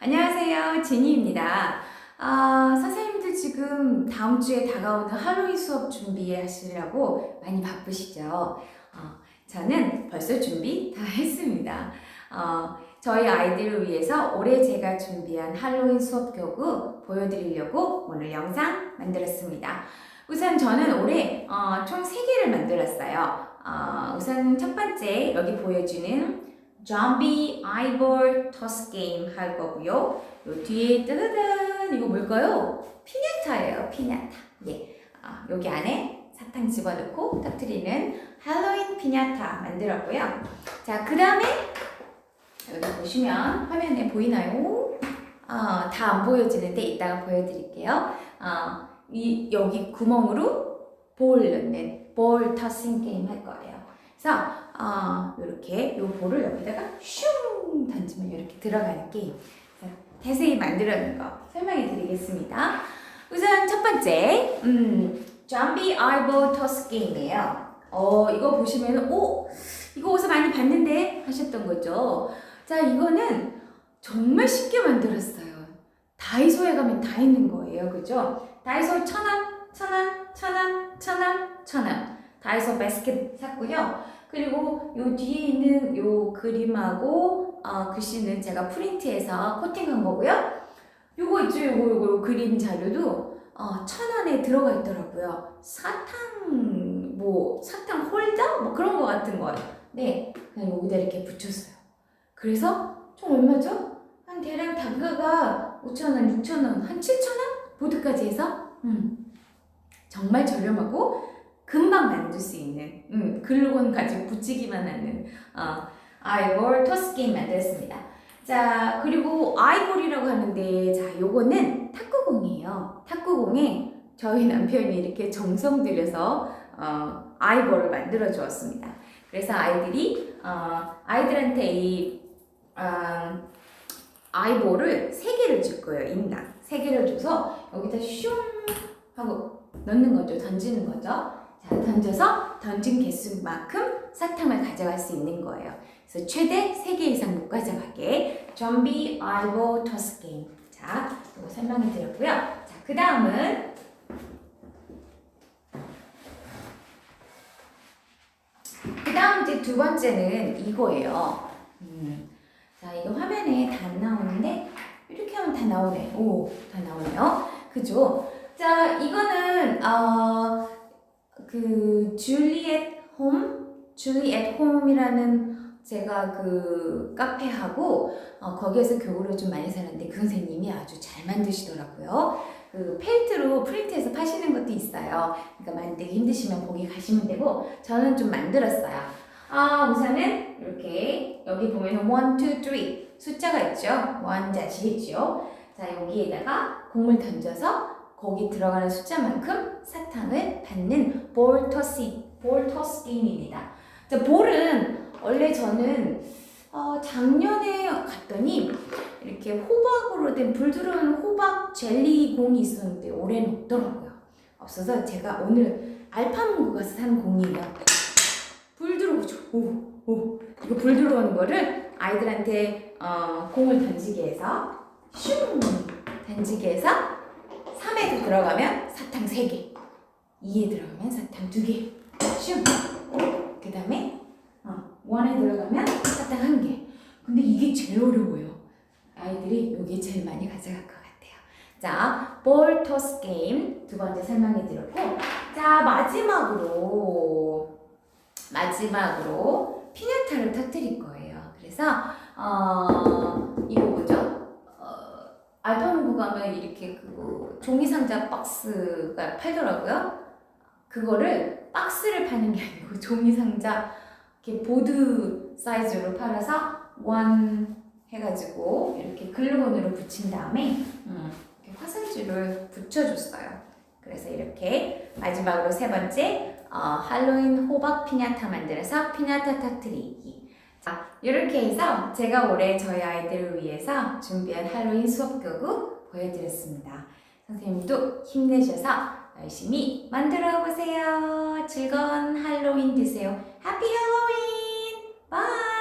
안녕하세요. 아, 다음 주에 다가오는 할로윈 수업 준비하시려고 많이 바쁘시죠? 어, 저는 벌써 준비 다 했습니다. 어, 저희 아이들을 위해서 올해 제가 준비한 할로윈 수업 교구 보여드리려고 오늘 영상 만들었습니다. 우선 저는 올해 어, 총 3개를 만들었어요. 어, 우선 첫 번째 여기 보여주는 좀비 아이볼 토스 게임 할 거고요. 요 뒤에 따다단 이거 뭘까요? 피냐타예요. 피냐타. 예. 아, 여기 안에 사탕 집어넣고 터트리는 할로윈 피냐타 만들었고요. 자, 그 다음에 보시면 화면에 보이나요? 아, 다 안 보여지는데 이따가 보여드릴게요. 아, 이 여기 구멍으로 볼 넣는 볼 터싱 게임 할 거예요. 그래서 어, 이렇게 이 볼을 여기다가 슝 던지면 이렇게 들어가는 게임. 자세히 만들어낸 거 설명해 드리겠습니다. 우선 첫 번째, 음, 좀비 아이볼 토스 게임이에요. 어, 이거 보시면, 오, 이거 어디서 많이 봤는데? 하셨던 거죠. 자, 이거는 정말 쉽게 만들었어요. 다이소에 가면 다 있는 거예요. 그죠? 다이소 천 원, 천 원, 천 원, 천 원, 천 원. 다이소 바스켓 샀고요. 그리고 요 뒤에 있는 요 그림하고 어, 글씨는 제가 프린트해서 코팅한 거고요. 요거 있죠, 요거 요거 요 그림 자료도 어, 천 원에 들어가 있더라고요. 사탕 뭐 사탕 홀더 뭐 그런 거 같은 거요. 네, 그냥 여기다 이렇게 붙였어요. 그래서 좀 얼마죠? 한 대략 단가가 5천 원, 6천 원, 한 7천 원 보드까지 해서 음, 정말 저렴하고 금방 만들 수 있는 음, 글루건 가지고 붙이기만 하는 어, 아이볼 토스 게임 만들었습니다. 자 그리고 아이볼이라고 하는데 자 요거는 탁구공이에요. 탁구공에 저희 남편이 이렇게 정성 들여서 어, 아이볼을 만들어 주었습니다. 그래서 아이들이 어, 아이들한테 이 어, 아이볼을 세 개를 줄 거예요 인당 세 개를 줘서 여기다 슝 하고 넣는 거죠 던지는 거죠. 자, 던져서 던진 개수만큼 사탕을 가져갈 수 있는 거예요. 그래서 최대 3개 이상 못 가져가게 좀비 아이볼 토스 게임. 자, 이거 설명해 드렸고요. 자, 그 다음은 그 다음 이제 두 번째는 이거예요. 음, 자, 이거 화면에 다 안 나오는데 이렇게 하면 다 나오네. 오, 다 나오네요. 그죠? 자, 이거는 어, 그 줄리엣 홈, 줄리엣 홈이라는 제가 그 카페하고 어, 거기에서 교구를 좀 많이 사는데 그 선생님이 아주 잘 만드시더라고요. 그 펠트로 프린트해서 파시는 것도 있어요. 그러니까 만들기 힘드시면 거기 가시면 되고 저는 좀 만들었어요. 아, 우선은 이렇게 여기 보면 1, 2, 3 숫자가 있죠. 원자지겠죠. 자, 여기에다가 공을 던져서 거기 들어가는 숫자만큼 사탕을 받는 볼 토스 볼 토스 게임입니다. 자, 볼은 원래 저는 어, 작년에 갔더니 이렇게 호박으로 된불 들어오는 호박 젤리 공이 있었는데 올해는 없더라고요. 없어서 제가 오늘 알파문고 가서 산 공이에요. 오, 오. 이거 불 들어오는 거를 아이들한테 어, 공을 던지게 해서 슝 던지게 해서 3에 들어가면 사탕 3개 2에 들어가면 사탕 2개 슝! 그 다음에 어, 1에 들어가면 사탕 1개 근데 이게 제일 어려워요 아이들이 이게 제일 많이 가져갈 것 같아요 자, 볼 토스 게임 두 번째 설명해 드렸고 자, 마지막으로 마지막으로 피냐타를 터뜨릴 거예요 그래서 어, 이거 뭐죠? 어, 알파문고 가면 이렇게 그 종이 상자 박스가 팔더라고요. 그거를 박스를 파는 게 아니고 종이 상자 이렇게 보드 사이즈로 팔아서 원 해가지고 이렇게 글루건으로 붙인 다음에 음, 화살줄을 붙여줬어요. 그래서 이렇게 마지막으로 세 번째 어, 할로윈 호박 피냐타 만들어서 피냐타 터트리기 자, 이렇게 해서 제가 올해 저희 아이들을 위해서 준비한 할로윈 수업교구 보여드렸습니다. 선생님도 힘내셔서 열심히 만들어 보세요. 즐거운 할로윈 되세요. 해피 할로윈! 바이!